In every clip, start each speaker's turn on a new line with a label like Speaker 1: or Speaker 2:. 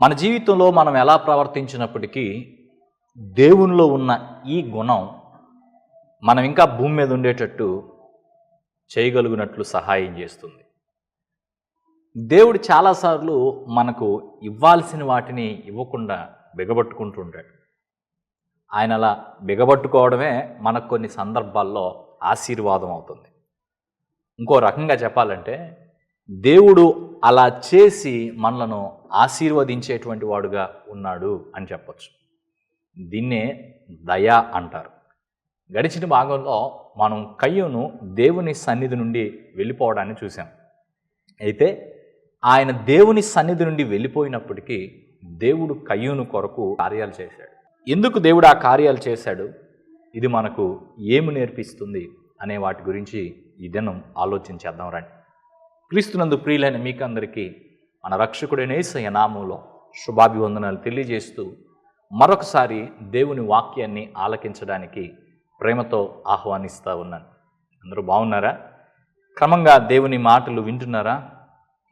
Speaker 1: మన జీవితంలో మనం ఎలా ప్రవర్తించినప్పటికీ దేవునిలో ఉన్న ఈ గుణం మనం ఇంకా భూమి మీద ఉండేటట్టు చేయగలిగినట్లు సహాయం చేస్తుంది. దేవుడు చాలాసార్లు మనకు ఇవ్వాల్సిన వాటిని ఇవ్వకుండా బిగబట్టుకుంటుంటాడు. ఆయన అలా బిగబట్టుకోవడమే మనకు కొన్ని సందర్భాల్లో ఆశీర్వాదం అవుతుంది. ఇంకో రకంగా చెప్పాలంటే దేవుడు అలా చేసి మనలను ఆశీర్వదించేటువంటి వాడుగా ఉన్నాడు అని చెప్పొచ్చు. దీన్నే దయ అంటారు. గడిచిన భాగంలో మనం కయ్యూను దేవుని సన్నిధి నుండి వెళ్ళిపోవడాన్ని చూసాం అయితే ఆయన దేవుని సన్నిధి నుండి వెళ్ళిపోయినప్పటికీ దేవుడు కయ్యూను కొరకు కార్యాలు చేశాడు. ఎందుకు దేవుడు ఆ కార్యాలు చేశాడు? ఇది మనకు ఏమి నేర్పిస్తుంది అనే వాటి గురించి ఈ దినం ఆలోచించేద్దాం రండి. క్రీస్తునందు ప్రియులైన మీకు అందరికీ మన రక్షకుడైన ఏసయ్య నామంలో శుభాభివందనాలు తెలియజేస్తూ మరొకసారి దేవుని వాక్యాన్ని ఆలకించడానికి ప్రేమతో ఆహ్వానిస్తూ ఉన్నాను. అందరూ బాగున్నారా? క్రమంగా దేవుని మాటలు వింటున్నారా?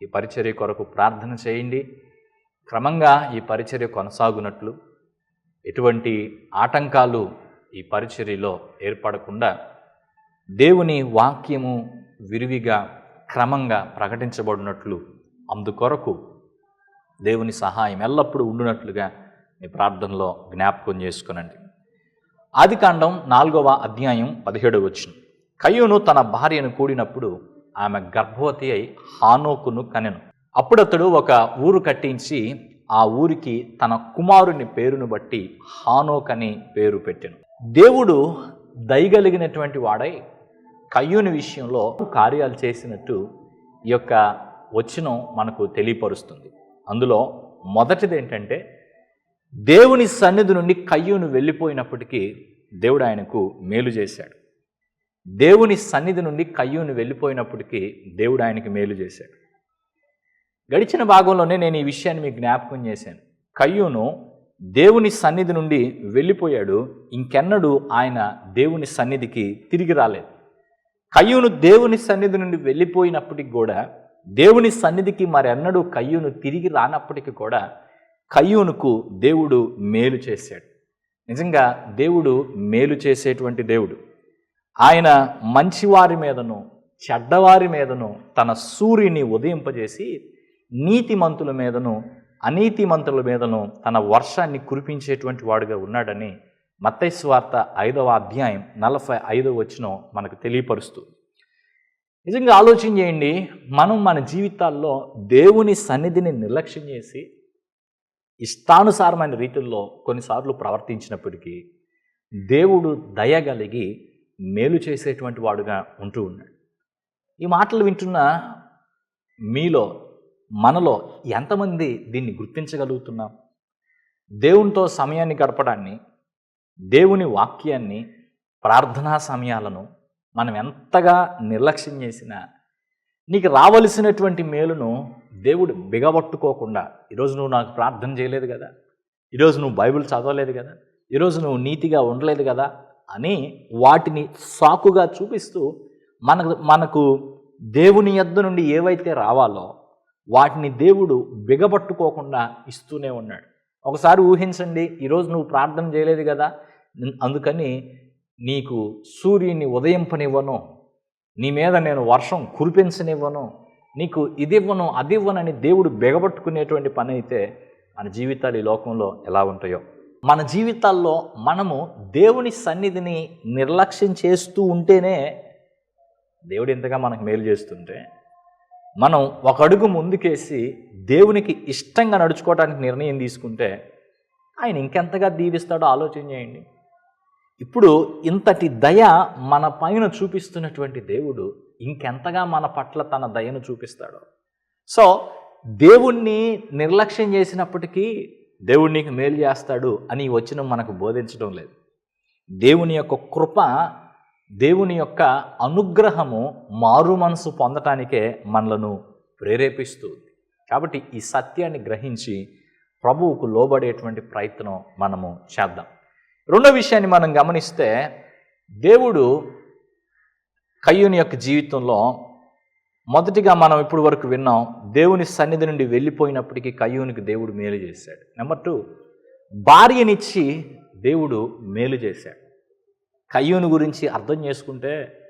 Speaker 1: ఈ పరిచర్య కొరకు ప్రార్థన చేయండి. క్రమంగా ఈ పరిచర్య కొనసాగునట్లు ఎటువంటి ఆటంకాలు ఈ పరిచర్యలో ఏర్పడకుండా దేవుని వాక్యము విరివిగా క్రమంగా ప్రకటించబడినట్లు అందుకొరకు దేవుని సహాయం ఎల్లప్పుడూ ఉండునట్లుగా మీ ప్రార్థనలో జ్ఞాపకం చేసుకునండి. ఆదికాండం నాలుగవ అధ్యాయం పదిహేడు వచ్చిన కయ్యూను తన భార్యను కూడినప్పుడు ఆమె గర్భవతి అయి హానోకును కనెను. అప్పుడతడు ఒక ఊరు కట్టించి ఆ ఊరికి తన కుమారుని పేరును బట్టి హానోక్ అని పేరు పెట్టాను. దేవుడు దయగలిగినటువంటి వాడై కయ్యూని విషయంలో కార్యాలు చేసినట్టు ఈ యొక్క వచనం మనకు తెలియపరుస్తుంది. అందులో మొదటిది ఏంటంటే దేవుని సన్నిధి నుండి కయ్యూను వెళ్ళిపోయినప్పటికీ దేవుడు ఆయనకు మేలు చేశాడు. దేవుని సన్నిధి నుండి కయ్యూను వెళ్ళిపోయినప్పటికీ దేవుడు ఆయనకి మేలు చేశాడు. గడిచిన భాగంలోనే నేను ఈ విషయాన్ని మీకు జ్ఞాపకం చేశాను. కయ్యూను దేవుని సన్నిధి నుండి వెళ్ళిపోయాడు. ఇంకెన్నడూ ఆయన దేవుని సన్నిధికి తిరిగి రాలేదు. కయ్యూను దేవుని సన్నిధి నుండి వెళ్ళిపోయినప్పటికి కూడా దేవుని సన్నిధికి మరెన్నడూ కయ్యూను తిరిగి రానప్పటికీ కూడా కయ్యూనుకు దేవుడు మేలు చేశాడు. నిజంగా దేవుడు మేలు చేసేటువంటి దేవుడు. ఆయన మంచివారి మీదను చెడ్డవారి మీదను తన సూర్యుని ఉదయింపజేసి నీతిమంతుల మీదను అనీతిమంతుల మీదను తన వర్షాన్ని కురిపించేటువంటి వాడుగా ఉన్నాడని మత్తైస్వార్త ఐదవ అధ్యాయం నలభై ఐదవ వచ్చిన మనకు తెలియపరుస్తుంది. నిజంగా ఆలోచన చేయండి మనం మన జీవితాల్లో దేవుని సన్నిధిని నిర్లక్ష్యం చేసి ఇష్టానుసారమైన రీతుల్లో కొన్నిసార్లు ప్రవర్తించినప్పటికీ దేవుడు దయగలిగి మేలు చేసేటువంటి వాడుగా ఉంటూ ఉన్నాడు. ఈ మాటలు వింటున్న మీలో మనలో ఎంతమంది దీన్ని గుర్తించగలుగుతున్నాం? దేవునితో సమయాన్ని గడపడాన్ని దేవుని వాక్యాన్ని ప్రార్థనా సమయాలను మనం ఎంతగా నిర్లక్ష్యం చేసినా నీకు రావలసినటువంటి మేలును దేవుడు బిగబట్టుకోకుండా ఈరోజు నువ్వు నాకు ప్రార్థన చేయలేదు కదా ఈరోజు నువ్వు బైబిల్ చదవలేదు కదా ఈరోజు నువ్వు నీతిగా ఉండలేదు కదా అని వాటిని సాకుగా చూపిస్తూ మనకు మనకు దేవుని యొద్ద నుండి ఏవైతే రావాలో వాటిని దేవుడు బిగబట్టుకోకుండా ఇస్తూనే ఉన్నాడు. ఒకసారి ఊహించండి ఈరోజు నువ్వు ప్రార్థన చేయలేదు కదా? అందుకని నీకు సూర్యుని ఉదయింపనివ్వను నీ మీద నేను వర్షం కురిపించనివ్వను నీకు ఇది ఇవ్వను అది ఇవ్వనని దేవుడు బెగబట్టుకునేటువంటి పని అయితే మన జీవితాలు ఈ లోకంలో ఎలా ఉంటాయో. మన జీవితాల్లో మనము దేవుని సన్నిధిని నిర్లక్ష్యం చేస్తూ ఉంటేనే దేవుడు ఇంతగా మనకు మేలు చేస్తుంటే మనం ఒక అడుగు ముందుకేసి దేవునికి ఇష్టంగా నడుచుకోవడానికి నిర్ణయం తీసుకుంటే ఆయన ఇంకెంతగా దీవిస్తాడో ఆలోచన చేయండి. ఇప్పుడు ఇంతటి దయ మన పైన చూపిస్తున్నటువంటి దేవుడు ఇంకెంతగా మన పట్ల తన దయను చూపిస్తాడో. సో దేవుణ్ణి నిర్లక్ష్యం చేసినప్పటికీ దేవుడు నీకు మేలు చేస్తాడు అని ఈ వచనం మనకు బోధించడం లేదు. దేవుని యొక్క కృప దేవుని యొక్క అనుగ్రహము మారు మనసు పొందటానికే మనలను ప్రేరేపిస్తుంది కాబట్టి ఈ సత్యాన్ని గ్రహించి ప్రభువుకు లోబడేటువంటి ప్రయత్నం మనము చేద్దాం. రెండో విషయాన్ని మనం గమనిస్తే దేవుడు కయ్యూని యొక్క జీవితంలో మొదటిగా మనం ఇప్పుడు వరకు విన్నాం దేవుని సన్నిధి నుండి వెళ్ళిపోయినప్పటికీ కయ్యూనికి దేవుడు మేలు చేశాడు. నెంబర్ టూ భార్యనిచ్చి దేవుడు మేలు చేశాడు. కయ్యూని గురించి అర్థం చేసుకుంటే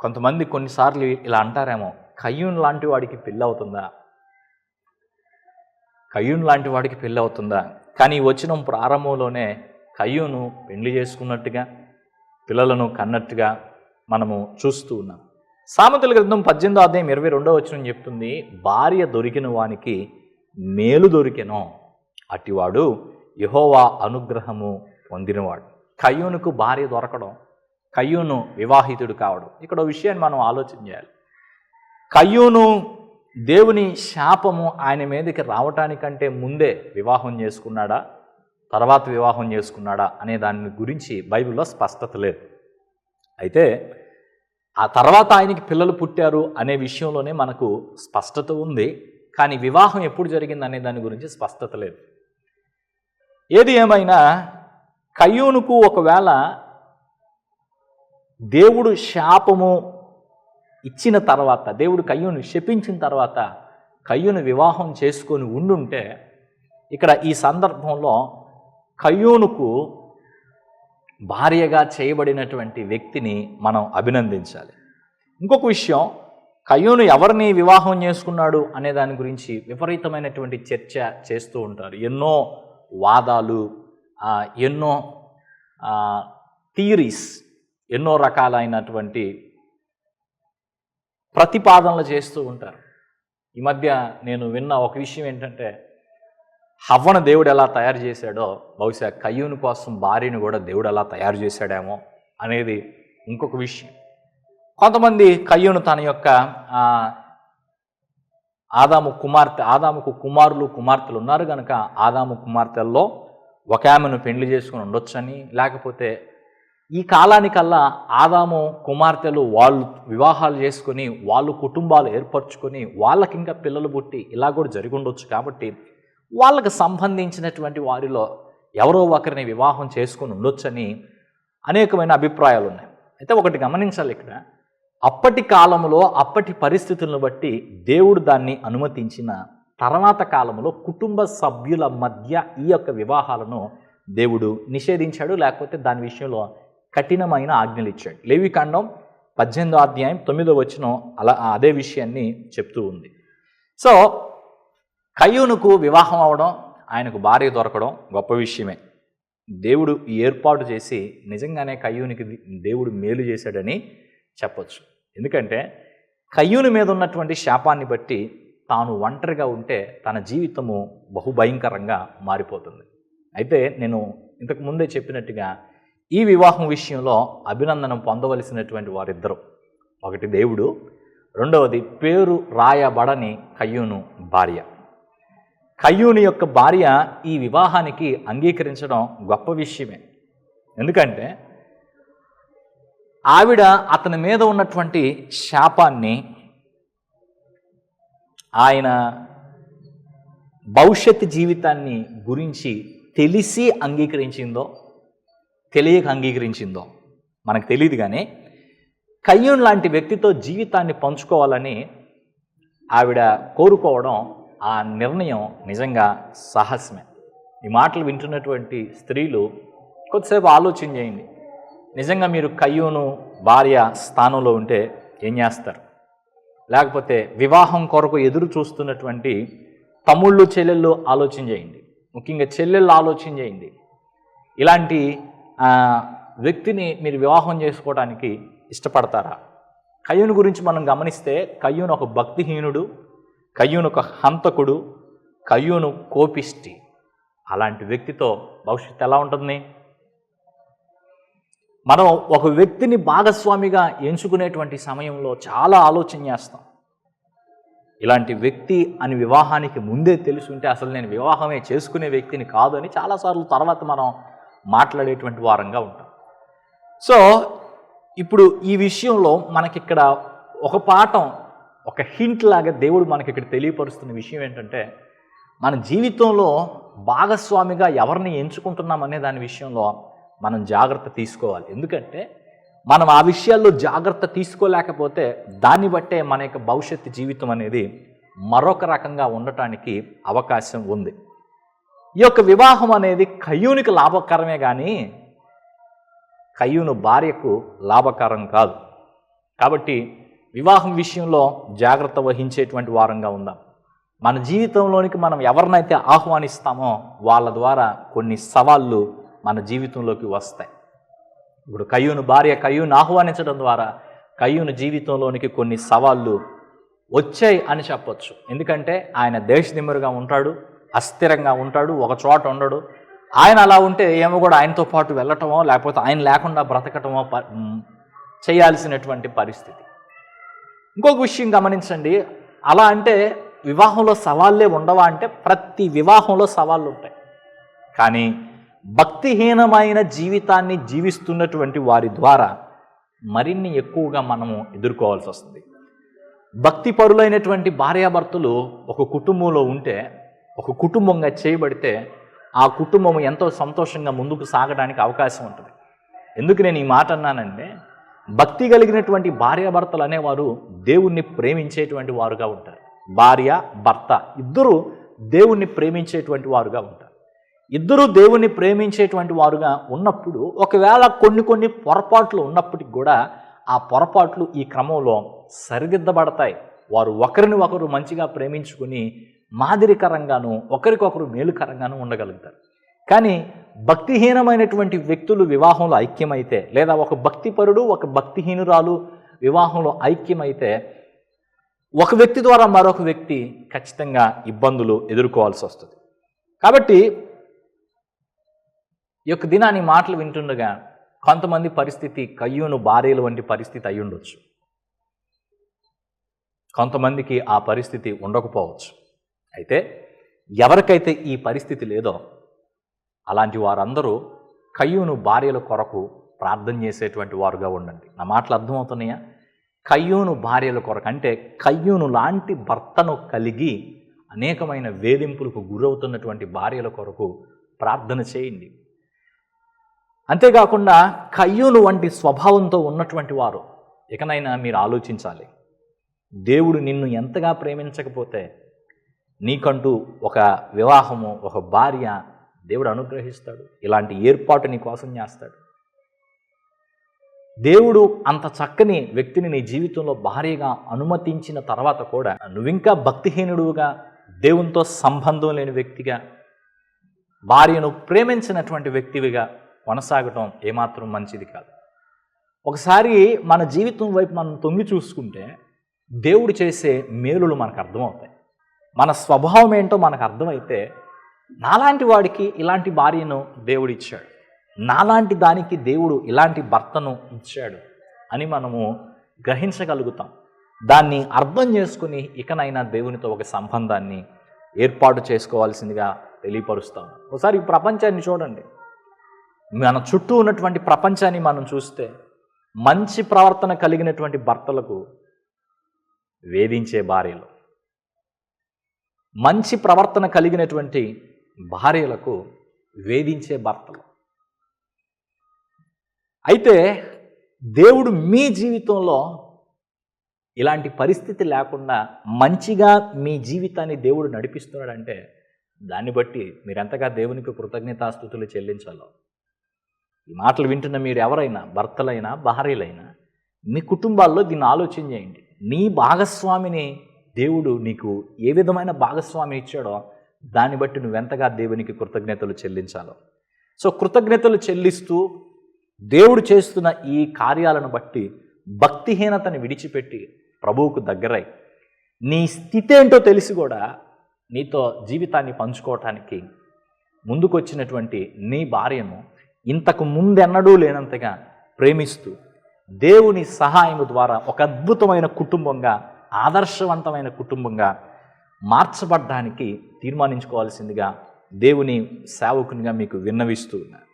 Speaker 1: కొంతమంది కొన్నిసార్లు ఇలా అంటారేమో కయ్యూన్ లాంటి వాడికి పెళ్ళి అవుతుందా? కయ్యూన్ లాంటి వాడికి పెళ్ళి అవుతుందా? కానీ వచ్చిన ప్రారంభంలోనే కయ్యూను పెళ్ళి చేసుకున్నట్టుగా పిల్లలను కన్నట్టుగా మనము చూస్తూ ఉన్నాం. సామెతల గ్రంథం పద్దెనిమిదో అధ్యాయం ఇరవై రెండో వచ్చిన చెప్తుంది భార్య దొరికిన వానికి మేలు దొరికెను. అటివాడు యహోవా అనుగ్రహము పొందినవాడు. కయ్యూనుకు భార్య దొరకడం కయ్యూను వివాహితుడు కావడం ఇక్కడ విషయాన్ని మనం ఆలోచన చేయాలి. కయ్యూను దేవుని శాపము ఆయన మీదకి రావటానికంటే ముందే వివాహం చేసుకున్నాడా తర్వాత వివాహం చేసుకున్నాడా అనే దాని గురించి బైబిల్లో స్పష్టత లేదు. అయితే ఆ తర్వాత ఆయనకి పిల్లలు పుట్టారు అనే విషయంలోనే మనకు స్పష్టత ఉంది కానీ వివాహం ఎప్పుడు జరిగింది అనే దాని గురించి స్పష్టత లేదు. ఏది ఏమైనా కయ్యూనుకు ఒకవేళ దేవుడు శాపము ఇచ్చిన తర్వాత దేవుడు కయ్యూను శపించిన తర్వాత కయ్యూను వివాహం చేసుకొని ఉండుంటే ఇక్కడ ఈ సందర్భంలో కయ్యూనుకు భార్యగా చేయబడినటువంటి వ్యక్తిని మనం అభినందించాలి. ఇంకొక విషయం కయ్యూను ఎవరిని వివాహం చేసుకున్నాడు అనే దాని గురించి విపరీతమైనటువంటి చర్చ చేస్తూ ఉంటారు. ఎన్నో వాదాలు ఎన్నో థియరీస్ ఎన్నో రకాలైనటువంటి ప్రతిపాదనలు చేస్తూ ఉంటారు. ఈ మధ్య నేను విన్న ఒక విషయం ఏంటంటే హవ్వను దేవుడు ఎలా తయారు చేశాడో బహుశా కయ్యూని కోసం భార్యను కూడా దేవుడు ఎలా తయారు చేశాడేమో అనేది ఇంకొక విషయం. కొంతమంది కయ్యూను తన యొక్క ఆదాము కుమార్తె ఆదాముకు కుమారులు కుమార్తెలు ఉన్నారు కనుక ఆదాము కుమార్తెల్లో ఒక ఆమెను పెళ్ళి చేసుకుని ఉండొచ్చని లేకపోతే ఈ కాలానికల్లా ఆదాము కుమార్తెలు వాళ్ళు వివాహాలు చేసుకొని వాళ్ళు కుటుంబాలు ఏర్పరచుకొని వాళ్ళకి ఇంకా పిల్లలు పుట్టి ఇలా కూడా జరిగి ఉండొచ్చు కాబట్టి వాళ్ళకి సంబంధించినటువంటి వారిలో ఎవరో ఒకరిని వివాహం చేసుకుని ఉండొచ్చని అనేకమైన అభిప్రాయాలు ఉన్నాయి అయితే ఒకటి గమనించాలి ఇక్కడ. అప్పటి కాలంలో అప్పటి పరిస్థితులను బట్టి దేవుడు దాన్ని అనుమతించిన తర్వాత కాలంలో కుటుంబ సభ్యుల మధ్య ఈ యొక్క వివాహాలను దేవుడు నిషేధించాడు లేకపోతే దాని విషయంలో కఠినమైన ఆజ్ఞలు ఇచ్చాడు. లేవికాండం పద్దెనిమిదో అధ్యాయం తొమ్మిదో వచ్చిన అలా అదే విషయాన్ని చెప్తూ ఉంది. సో కయ్యూనుకు వివాహం అవడం ఆయనకు భార్య దొరకడం గొప్ప విషయమే. దేవుడు ఈ ఏర్పాటు చేసి నిజంగానే కయ్యూనికి దేవుడు మేలు చేశాడని చెప్పొచ్చు. ఎందుకంటే కయ్యూని మీద ఉన్నటువంటి శాపాన్ని బట్టి తాను ఒంటరిగా ఉంటే తన జీవితము బహుభయంకరంగా మారిపోతుంది. అయితే నేను ఇంతకు ముందే చెప్పినట్టుగా ఈ వివాహం విషయంలో అభినందనం పొందవలసినటువంటి వారిద్దరు. ఒకటి దేవుడు రెండవది పేరు రాయబడని కయ్యూను భార్య. కయ్యూని యొక్క భార్య ఈ వివాహానికి అంగీకరించడం గొప్ప విషయమే. ఎందుకంటే ఆవిడ అతని మీద ఉన్నటువంటి శాపాన్ని ఆయన భవిష్యత్ జీవితాన్ని గురించి తెలిసి అంగీకరించిందో తెలియక అంగీకరించిందో మనకు తెలియదు కానీ కయ్యూన్ లాంటి వ్యక్తితో జీవితాన్ని పంచుకోవాలని ఆవిడ కోరుకోవడం ఆ నిర్ణయం నిజంగా సాహసమే. ఈ మాటలు వింటున్నటువంటి స్త్రీలు కొద్దిసేపు ఆలోచన చేయండి. నిజంగా మీరు కయ్యూను భార్య స్థానంలో ఉంటే ఏం చేస్తారు? లేకపోతే వివాహం కొరకు ఎదురు చూస్తున్నటువంటి తమ్ముళ్ళు చెల్లెళ్ళు ఆలోచన చేయండి. ముఖ్యంగా చెల్లెళ్ళు ఆలోచన చేయండి. ఇలాంటి వ్యక్తిని మీరు వివాహం చేసుకోవడానికి ఇష్టపడతారా? కయ్యూను గురించి మనం గమనిస్తే కయ్యూను ఒక భక్తిహీనుడు కయ్యూను ఒక హంతకుడు కయ్యూను కోపిష్టి. అలాంటి వ్యక్తితో భవిష్యత్తు ఎలా ఉంటుంది మనం ఒక వ్యక్తిని భాగస్వామిగా ఎంచుకునేటువంటి సమయంలో చాలా ఆలోచన చేస్తాం. ఇలాంటి వ్యక్తి అని వివాహానికి ముందే తెలుసుంటే ఉంటే అసలు నేను వివాహమే చేసుకునే వ్యక్తిని కాదు అని చాలాసార్లు తర్వాత మనం మాట్లాడేటువంటి వారంగా ఉంటాం. సో ఇప్పుడు ఈ విషయంలో మనకిక్కడ ఒక పాఠం ఒక హింట్ లాగా దేవుడు మనకి ఇక్కడ తెలియపరుస్తున్న విషయం ఏంటంటే మన జీవితంలో భాగస్వామిగా ఎవరిని ఎంచుకుంటున్నాం అనే దాని విషయంలో మనం జాగ్రత్త తీసుకోవాలి. ఎందుకంటే మనం ఆ విషయాల్లో జాగ్రత్త తీసుకోలేకపోతే దాన్ని బట్టే మన యొక్క భవిష్యత్తు జీవితం అనేది మరొక రకంగా ఉండటానికి అవకాశం ఉంది. ఈ యొక్క వివాహం అనేది కయ్యూనికి లాభకరమే కానీ కయ్యూను భార్యకు లాభకరం కాదు. కాబట్టి వివాహం విషయంలో జాగ్రత్త వహించేటువంటి వారంగా ఉందాం. మన జీవితంలోనికి మనం ఎవరినైతే ఆహ్వానిస్తామో వాళ్ళ ద్వారా కొన్ని సవాళ్ళు మన జీవితంలోకి వస్తాయి. ఇప్పుడు కయ్యూను భార్య కయ్యూను ఆహ్వానించడం ద్వారా కయ్యూను జీవితంలోనికి కొన్ని సవాళ్ళు వచ్చాయి అని చెప్పొచ్చు. ఎందుకంటే ఆయన దేశదిమ్మరుగా ఉంటాడు అస్థిరంగా ఉంటాడు ఒక చోట ఉండడు. ఆయన అలా ఉంటే ఏమో కూడా ఆయనతో పాటు వెళ్ళటమో లేకపోతే ఆయన లేకుండా బ్రతకటమో చేయాల్సినటువంటి పరిస్థితి. ఇంకొక విషయం గమనించండి. అలా అంటే వివాహంలో సవాళ్ళే ఉండవా అంటే ప్రతి వివాహంలో సవాళ్ళు ఉంటాయి. కానీ భక్తిహీనమైన జీవితాన్ని జీవిస్తున్నటువంటి వారి ద్వారా మరిన్ని ఎక్కువగా మనము ఎదుర్కోవాల్సి వస్తుంది. భక్తి పరులైనటువంటి భార్యాభర్తలు ఒక కుటుంబంలో ఉంటే ఒక కుటుంబంగా చేయబడితే ఆ కుటుంబం ఎంతో సంతోషంగా ముందుకు సాగడానికి అవకాశం ఉంటుంది. ఎందుకు నేను ఈ మాట అన్నానంటే భక్తి కలిగినటువంటి భార్యాభర్తలు అనేవారు దేవుణ్ణి ప్రేమించేటువంటి వారుగా ఉంటారు. భార్య భర్త ఇద్దరు దేవుణ్ణి ప్రేమించేటువంటి వారుగా ఉంటారు. ఇద్దరు దేవుణ్ణి ప్రేమించేటువంటి వారుగా ఉన్నప్పుడు ఒకవేళ కొన్ని కొన్ని పొరపాట్లు ఉన్నప్పటికి కూడా ఆ పొరపాట్లు ఈ క్రమంలో సరిదిద్దబడతాయి. వారు ఒకరిని ఒకరు మంచిగా ప్రేమించుకుని మాదిరికరంగాను ఒకరికొకరు మేలుకరంగాను ఉండగలుగుతారు. కానీ భక్తిహీనమైనటువంటి వ్యక్తులు వివాహంలో ఐక్యమైతే లేదా ఒక భక్తిపరుడు ఒక భక్తిహీనురాలు వివాహంలో ఐక్యమైతే ఒక వ్యక్తి ద్వారా మరొక వ్యక్తి ఖచ్చితంగా ఇబ్బందులు ఎదుర్కోవాల్సి వస్తుంది. కాబట్టి ఈ యొక్క దినాన్ని మాటలు వింటుండగా కొంతమంది పరిస్థితి కయ్యూను భార్యలు వంటి పరిస్థితి అయి ఉండొచ్చు కొంతమందికి ఆ పరిస్థితి ఉండకపోవచ్చు. అయితే ఎవరికైతే ఈ పరిస్థితి లేదో అలాంటి వారందరూ కయ్యూను భార్యల కొరకు ప్రార్థన చేసేటువంటి వారుగా ఉండండి. నా మాటలు అర్థమవుతున్నాయా? కయ్యూను భార్యల కొరకు అంటే కయ్యూను లాంటి భర్తను కలిగి అనేకమైన వేధింపులకు గురవుతున్నటువంటి భార్యల కొరకు ప్రార్థన చేయండి. అంతేకాకుండా కయ్యూలు వంటి స్వభావంతో ఉన్నటువంటి వారు. ఇకనైనా మీరు ఆలోచించాలి. దేవుడు నిన్ను ఎంతగా ప్రేమించకపోతే నీకంటూ ఒక వివాహము ఒక భార్య దేవుడు అనుగ్రహిస్తాడు. ఇలాంటి ఏర్పాటు నీ కోసం చేస్తాడు. దేవుడు అంత చక్కని వ్యక్తిని నీ జీవితంలో భారీగా అనుమతించిన తర్వాత కూడా నువ్వింకా భక్తిహీనుడుగా దేవునితో సంబంధం లేని వ్యక్తిగా భార్యను ప్రేమించినటువంటి వ్యక్తివిగా కొనసాగటం ఏమాత్రం మంచిది కాదు. ఒకసారి మన జీవితం వైపు మనం తొంగి చూసుకుంటే దేవుడు చేసే మేలులు మనకు అర్థమవుతాయి. మన స్వభావం ఏంటో మనకు అర్థమైతే నాలాంటి వాడికి ఇలాంటి భార్యను దేవుడు ఇచ్చాడు. నాలాంటి దానికి దేవుడు ఇలాంటి భర్తను ఇచ్చాడు అని మనము గ్రహించగలుగుతాం. దాన్ని అర్థం చేసుకుని ఇకనైనా దేవునితో ఒక సంబంధాన్ని ఏర్పాటు చేసుకోవాల్సిందిగా తెలియపరుస్తాం. ఒకసారి ఈ ప్రపంచాన్ని చూడండి. మన చుట్టూ ఉన్నటువంటి ప్రపంచాన్ని మనం చూస్తే మంచి ప్రవర్తన కలిగినటువంటి భర్తలకు వేధించే భార్యలు. మంచి ప్రవర్తన కలిగినటువంటి భార్యలకు వేధించే భర్తలు. అయితే దేవుడు మీ జీవితంలో ఇలాంటి పరిస్థితి లేకుండా మంచిగా మీ జీవితాన్ని దేవుడు నడిపిస్తున్నాడంటే దాన్ని బట్టి మీరెంతగా దేవునికి కృతజ్ఞతాస్థుతులు చెల్లించాలో ఈ మాటలు వింటున్న మీరు ఎవరైనా భర్తలైనా భార్యలైనా మీ కుటుంబాల్లో దీన్ని ఆలోచన చేయండి. నీ భాగస్వామిని దేవుడు నీకు ఏ విధమైన భాగస్వామి ఇచ్చాడో దాన్ని బట్టి నువ్వెంతగా దేవునికి కృతజ్ఞతలు చెల్లించాలో. సో కృతజ్ఞతలు చెల్లిస్తూ దేవుడు చేస్తున్న ఈ కార్యాలను బట్టి భక్తిహీనతని విడిచిపెట్టి ప్రభువుకు దగ్గరై నీ స్థితి ఏంటో తెలిసి కూడా నీతో జీవితాన్ని పంచుకోవటానికి ముందుకొచ్చినటువంటి నీ భార్యను ఇంతకు ముందెన్నడూ లేనంతగా ప్రేమిస్తూ దేవుని సహాయం ద్వారా ఒక అద్భుతమైన కుటుంబంగా ఆదర్శవంతమైన కుటుంబంగా మార్చబడ్డానికి తీర్మానించుకోవాల్సిందిగా దేవుని సేవకునిగా మీకు విన్నవిస్తూ ఉన్నారు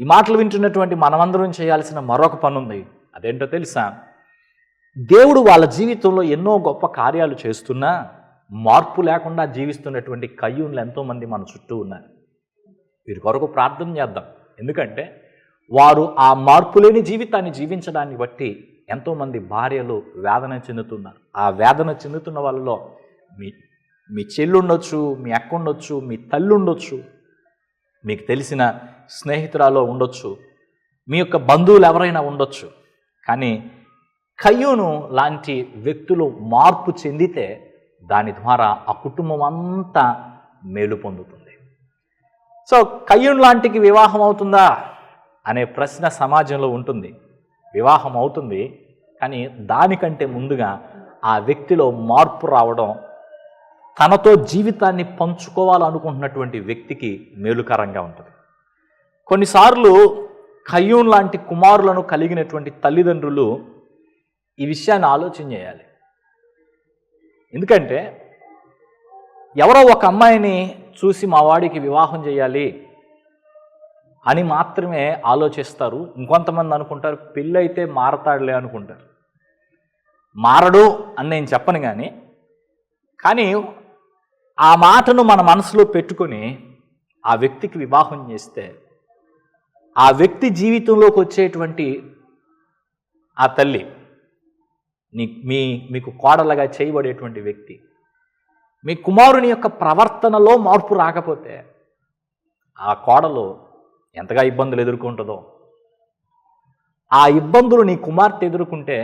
Speaker 1: ఈ మాటలు వింటున్నటువంటి మనమందరం చేయాల్సిన మరొక పని ఉంది అదేంటో తెలుసా? దేవుడు వాళ్ళ జీవితంలో ఎన్నో గొప్ప కార్యాలు చేస్తున్నా మార్పు లేకుండా జీవిస్తున్నటువంటి కయ్యూన్లు ఎంతోమంది మన చుట్టూ ఉన్నారు. వీరి కొరకు ప్రార్థన చేద్దాం. ఎందుకంటే వారు ఆ మార్పు లేని జీవితాన్ని జీవించడాన్ని బట్టి ఎంతోమంది భార్యలు వేదన చెందుతున్నారు. ఆ వేదన చెందుతున్న వాళ్ళలో మీ మీ చెల్లుండొచ్చు మీ అక్క ఉండొచ్చు మీ తల్లి ఉండొచ్చు మీకు తెలిసిన స్నేహితురాలో ఉండొచ్చు మీ యొక్క బంధువులు ఎవరైనా ఉండొచ్చు. కానీ కయ్యూను లాంటి వ్యక్తులు మార్పు చెందితే దాని ద్వారా ఆ కుటుంబం అంతా మేలు పొందుతుంది. సో కయ్యూన్ లాంటికి వివాహం అవుతుందా? అనే ప్రశ్న సమాజంలో ఉంటుంది. వివాహం అవుతుంది కానీ దానికంటే ముందుగా ఆ వ్యక్తిలో మార్పు రావడం తనతో జీవితాన్ని పంచుకోవాలనుకుంటున్నటువంటి వ్యక్తికి మేలుకరంగా ఉంటుంది. కొన్నిసార్లు కయ్యూన్ లాంటి కుమారులను కలిగినటువంటి తల్లిదండ్రులు ఈ విషయాన్ని ఆలోచన చేయాలి. ఎందుకంటే ఎవరో ఒక అమ్మాయిని చూసి మా వాడికి వివాహం చేయాలి అని మాత్రమే ఆలోచిస్తారు. ఇంకొంతమంది అనుకుంటారు పెళ్ళైతే మారతాడులే అనుకుంటారు. మారడు అని నేను చెప్పను కానీ కానీ ఆ మాటను మన మనసులో పెట్టుకొని ఆ వ్యక్తికి వివాహం చేస్తే ఆ వ్యక్తి జీవితంలోకి వచ్చేటువంటి ఆ తల్లి నీ మీ మీకు కోడలుగా చేయబడేటువంటి వ్యక్తి మీ కుమారుని యొక్క ప్రవర్తనలో మార్పు రాకపోతే ఆ కోడలు ఎంతగా ఇబ్బందులు ఎదుర్కొంటుందో. ఆ ఇబ్బందులు నీ కుమార్తె ఎదుర్కొంటే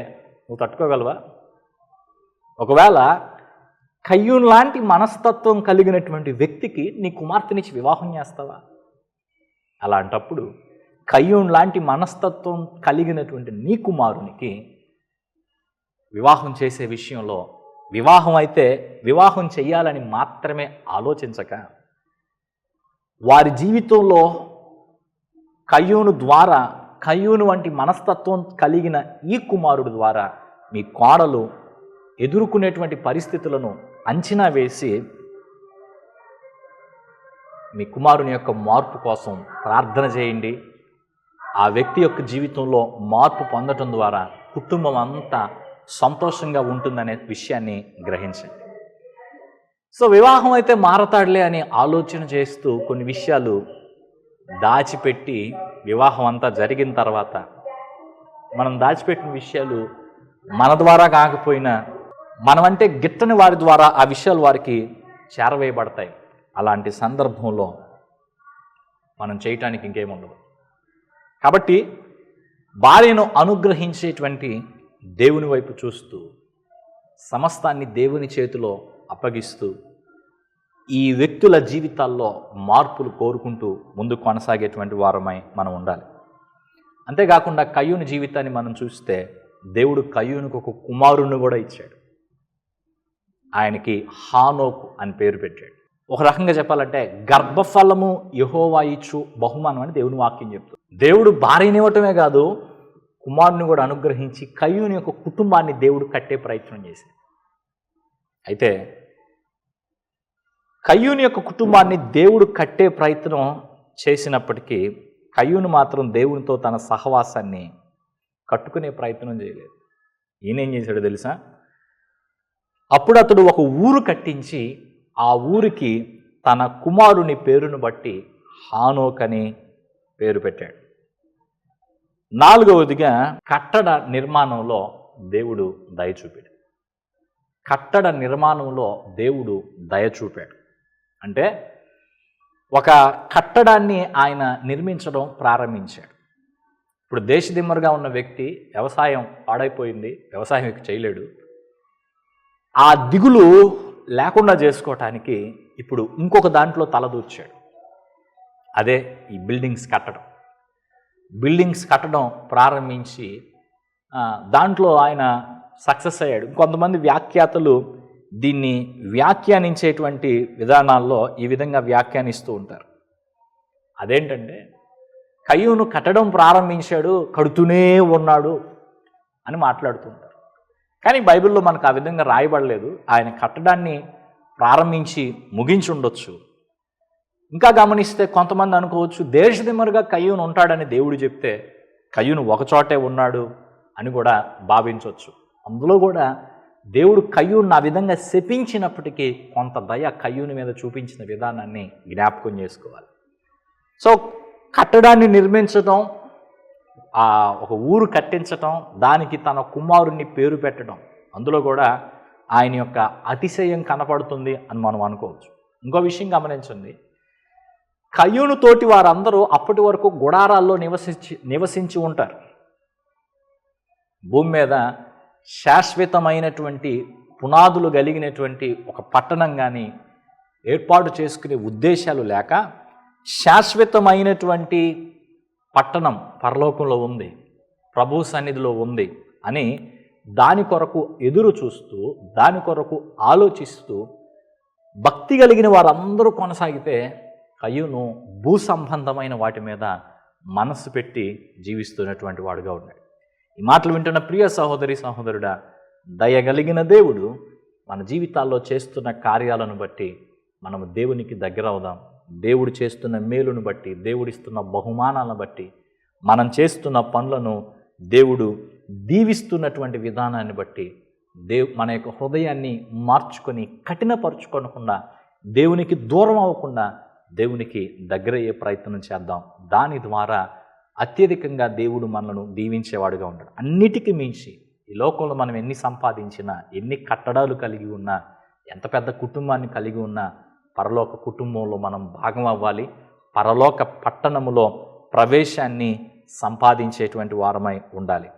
Speaker 1: నువ్వు తట్టుకోగలవా? ఒకవేళ కయ్యూన్ లాంటి మనస్తత్వం కలిగినటువంటి వ్యక్తికి నీ కుమార్తెనిచ్చి వివాహం చేస్తావా? అలాంటప్పుడు కయ్యూన్ లాంటి మనస్తత్వం కలిగినటువంటి నీ కుమారునికి వివాహం చేసే విషయంలో వివాహం అయితే వివాహం చేయాలని మాత్రమే ఆలోచించక వారి జీవితంలో కయ్యూను ద్వారా కయ్యూను వంటి మనస్తత్వం కలిగిన ఈ కుమారుడు ద్వారా మీ కోడలు ఎదుర్కొనేటువంటి పరిస్థితులను అంచనా వేసి మీ కుమారుని యొక్క మార్పు కోసం ప్రార్థన చేయండి. ఆ వ్యక్తి యొక్క జీవితంలో మార్పు పొందటం ద్వారా కుటుంబం అంతా సంతోషంగా ఉంటుందనే విషయాన్ని గ్రహించండి. సో వివాహం అయితే మారతాడులే అని ఆలోచన చేస్తూ కొన్ని విషయాలు దాచిపెట్టి వివాహం అంతా జరిగిన తర్వాత మనం దాచిపెట్టిన విషయాలు మన ద్వారా కాకపోయినా మనమంటే గిట్టని వారి ద్వారా ఆ విషయాలు వారికి చేరవేయబడతాయి. అలాంటి సందర్భంలో మనం చేయటానికి ఇంకేముండదు. కాబట్టి భార్యను అనుగ్రహించేటువంటి దేవుని వైపు చూస్తూ సమస్తాన్ని దేవుని చేతిలో అప్పగిస్తూ ఈ వ్యక్తుల జీవితాల్లో మార్పులు కోరుకుంటూ ముందు కొనసాగేటువంటి వారమై మనం ఉండాలి. అంతేకాకుండా కయ్యూని జీవితాన్ని మనం చూస్తే దేవుడు కయ్యూనికి ఒక కుమారుణ్ణి కూడా ఇచ్చాడు. ఆయనకి హానోకు అని పేరు పెట్టాడు. ఒక రకంగా చెప్పాలంటే గర్భఫలము యహోవా ఇచ్చు బహుమానం అని దేవుని వాక్యం చెప్తుంది. దేవుడు భార్యనివ్వటమే కాదు కుమారుని కూడా అనుగ్రహించి కయ్యూని యొక్క కుటుంబాన్ని దేవుడు కట్టే ప్రయత్నం చేశాడు. అయితే కయ్యూని యొక్క కుటుంబాన్ని దేవుడు కట్టే ప్రయత్నం చేసినప్పటికీ కయ్యూను మాత్రం దేవునితో తన సహవాసాన్ని కట్టుకునే ప్రయత్నం చేయలేదు. ఈయనేం చేశాడో తెలుసా? అప్పుడు అతడు ఒక ఊరు కట్టించి ఆ ఊరికి తన కుమారుని పేరును బట్టి హానోక్ అని పేరు పెట్టాడు. నాలుగవదిగా కట్టడ నిర్మాణంలో దేవుడు దయ చూపాడు. కట్టడ నిర్మాణంలో దేవుడు దయ చూపాడు. అంటే ఒక కట్టడాన్ని ఆయన నిర్మించడం ప్రారంభించాడు. ఇప్పుడు దేశదిమ్మరుగా ఉన్న వ్యక్తి వ్యవసాయం పాడైపోయింది వ్యవసాయం చేయలేడు. ఆ దిగులు లేకుండా చేసుకోవటానికి ఇప్పుడు ఇంకొక దాంట్లో తలదూర్చాడు. అదే ఈ బిల్డింగ్స్ కట్టడం. బిల్డింగ్స్ కట్టడం ప్రారంభించి దాంట్లో ఆయన సక్సెస్ అయ్యాడు. కొంతమంది వ్యాఖ్యాతలు దీన్ని వ్యాఖ్యానించేటువంటి విధానాల్లో ఈ విధంగా వ్యాఖ్యానిస్తూ ఉంటారు. అదేంటంటే కయ్యూను కట్టడం ప్రారంభించాడు కడుతూనే ఉన్నాడు అని మాట్లాడుతుంటారు కానీ బైబిల్లో మనకు ఆ విధంగా రాయబడలేదు. ఆయన కట్టడాన్ని ప్రారంభించి ముగించి ఉండొచ్చు ఇంకా గమనిస్తే కొంతమంది అనుకోవచ్చు దేశదిమరుగా కయ్యూను ఉంటాడని దేవుడు చెప్తే కయ్యూను ఒకచోటే ఉన్నాడు అని కూడా భావించవచ్చు అందులో కూడా దేవుడు కయ్యూను ఆ విధంగా శపించినప్పటికీ కొంత దయ కయ్యూని మీద చూపించిన విధానాన్ని జ్ఞాపకం చేసుకోవాలి. సో కట్టడాన్ని నిర్మించడం ఆ ఒక ఊరు కట్టించటం దానికి తన కుమారుణ్ణి పేరు పెట్టడం అందులో కూడా ఆయన యొక్క అతిశయం కనపడుతుంది అని మనం అనుకోవచ్చు. ఇంకో విషయం గమనించండి. కయ్యూనుతోటి వారందరూ అప్పటి వరకు గుడారాల్లో నివసించి నివసించి ఉంటారు. భూమి మీద శాశ్వతమైనటువంటి పునాదులు కలిగినటువంటి ఒక పట్టణం కానీ ఏర్పాటు చేసుకునే ఉద్దేశాలు లేక శాశ్వతమైనటువంటి పట్టణం పరలోకంలో ఉంది ప్రభు సన్నిధిలో ఉంది అని దాని కొరకు ఎదురు చూస్తూ దాని కొరకు ఆలోచిస్తూ భక్తి కలిగిన వారందరూ కొనసాగితే కయ్యూను భూ సంబంధమైన వాటి మీద మనస్సు పెట్టి జీవిస్తున్నటువంటి వాడుగా ఉన్నాడు. ఈ మాటలు వింటున్న ప్రియ సహోదరి సహోదరుడా దయగలిగిన దేవుడు మన జీవితాల్లో చేస్తున్న కార్యాలను బట్టి మనము దేవునికి దగ్గర అవుదాం. దేవుడు చేస్తున్న మేలును బట్టి దేవుడిస్తున్న బహుమానాలను బట్టి మనం చేస్తున్న పనులను దేవుడు దీవిస్తున్నటువంటి విధానాన్ని బట్టి దేవు మన యొక్క హృదయాన్ని మార్చుకొని కఠినపరుచుకోకుండా దేవునికి దూరం అవ్వకుండా దేవునికి దగ్గరయ్యే ప్రయత్నం చేద్దాం. దాని ద్వారా అత్యధికంగా దేవుడు మనలను దీవించేవాడుగా ఉంటాడు అన్నిటికీ మించి ఈ లోకంలో మనం ఎన్ని సంపాదించినా ఎన్ని కట్టడాలు కలిగి ఉన్నా ఎంత పెద్ద కుటుంబాన్ని కలిగి ఉన్నా పరలోక కుటుంబంలో మనం భాగం అవ్వాలి. పరలోక పట్టణములో ప్రవేశాన్ని సంపాదించేటువంటి వారమై ఉండాలి.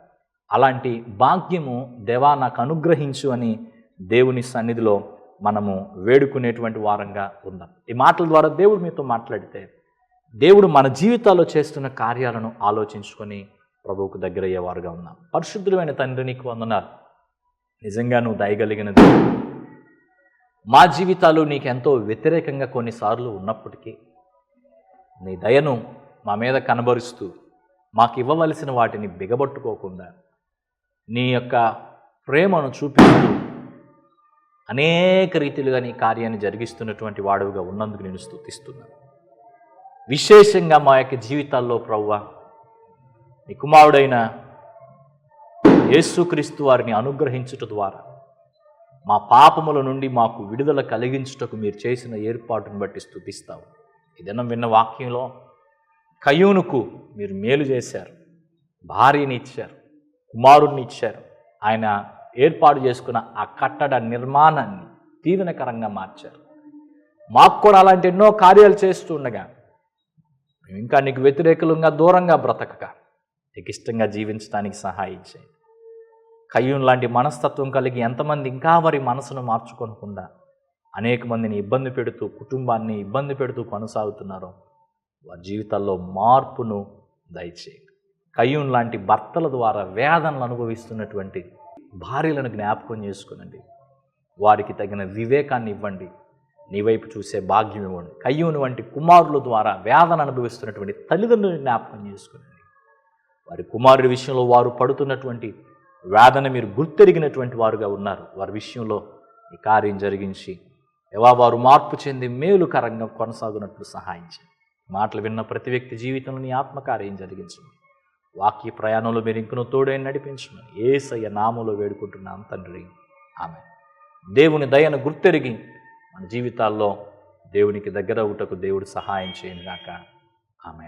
Speaker 1: అలాంటి భాగ్యము దేవా నాకు అనుగ్రహించు అని దేవుని సన్నిధిలో మనము వేడుకునేటువంటి వారంగా ఉందాం. ఈ మాటల ద్వారా దేవుడు మీతో మాట్లాడితే దేవుడు మన జీవితాల్లో చేస్తున్న కార్యాలను ఆలోచించుకొని ప్రభువుకు దగ్గరయ్యేవారుగా ఉన్నాం పరిశుద్ధులమైన తండ్రి నీకు వందనాలు. నిజంగా నువ్వు దయగలిగిన దేవుడు. మా జీవితాలు నీకెంతో వ్యతిరేకంగా కొన్నిసార్లు ఉన్నప్పటికీ నీ దయను మా మీద కనబరుస్తూ మాకు ఇవ్వవలసిన వాటిని బిగబట్టుకోకుండా నీ యొక్క ప్రేమను చూపిస్తూ అనేక రీతిలుగా నీ కార్యాన్ని జరిగిస్తున్నటువంటి వాడుగా ఉన్నందుకు నేను స్థుతిస్తున్నాను విశేషంగా మా యొక్క జీవితాల్లో ప్రవ్వ నీ కుమారుడైన యేసుక్రీస్తు వారిని అనుగ్రహించుట ద్వారా మా పాపముల నుండి మాకు విడుదల కలిగించుటకు మీరు చేసిన ఏర్పాటును బట్టి స్థుతిస్తావు ఇదనం విన్న వాక్యంలో కయూనుకు మీరు మేలు చేశారు భార్యని ఇచ్చారు కుమారుడిని ఇచ్చారు. ఆయన ఏర్పాటు చేసుకున్న ఆ కట్టడ నిర్మాణాన్ని దీవెనకరంగా మార్చారు. మాకు కూడా అలాంటి ఎన్నో కార్యాలు చేస్తూ ఉండగా మేము ఇంకా నీకు వ్యతిరేకులంగా దూరంగా బ్రతకక నీకు ఇష్టంగా జీవించడానికి సహాయించేది చేయండి. కయ్యూన్ లాంటి మనస్తత్వం కలిగి ఎంతమంది ఇంకా వారి మనసును మార్చుకోనకుండా అనేక మందిని ఇబ్బంది పెడుతూ కుటుంబాన్ని ఇబ్బంది పెడుతూ కొనసాగుతున్నారో వారి జీవితాల్లో మార్పును దయచేయండి. కయ్యూన్ లాంటి భర్తల ద్వారా వేదనలు అనుభవిస్తున్నటువంటి భార్యలను జ్ఞాపకం చేసుకునండి. వారికి తగిన వివేకాన్ని ఇవ్వండి. నీ వైపు చూసే భాగ్యం ఇవ్వండి. కయ్యూని వంటి కుమారుల ద్వారా వేదన అనుభవిస్తున్నటువంటి తల్లిదండ్రులను జ్ఞాపకం చేసుకునండి. వారి కుమారుడి విషయంలో వారు పడుతున్నటువంటి వేదన మీరు గుర్తెరిగినటువంటి వారుగా ఉన్నారు. వారి విషయంలో ఈ కార్యం జరిగించి ఎవా వారు మార్పు చెంది మేలుకరంగా కొనసాగునట్లు సహాయించండి. మాటలు విన్న ప్రతి వ్యక్తి జీవితంలో నీ ఆత్మకార్యం జరిగించండి. వాక్య ప్రయాణంలో మీరు ఇంకను తోడైన నడిపించమని ఏసయ్య నామంలో వేడుకుంటున్నాం తండ్రి. ఆమె. దేవుని దయను గుర్తెరిగి మన జీవితాల్లో దేవునికి దగ్గర అవుటకు దేవుడు సహాయం చేయను గాక ఆమె.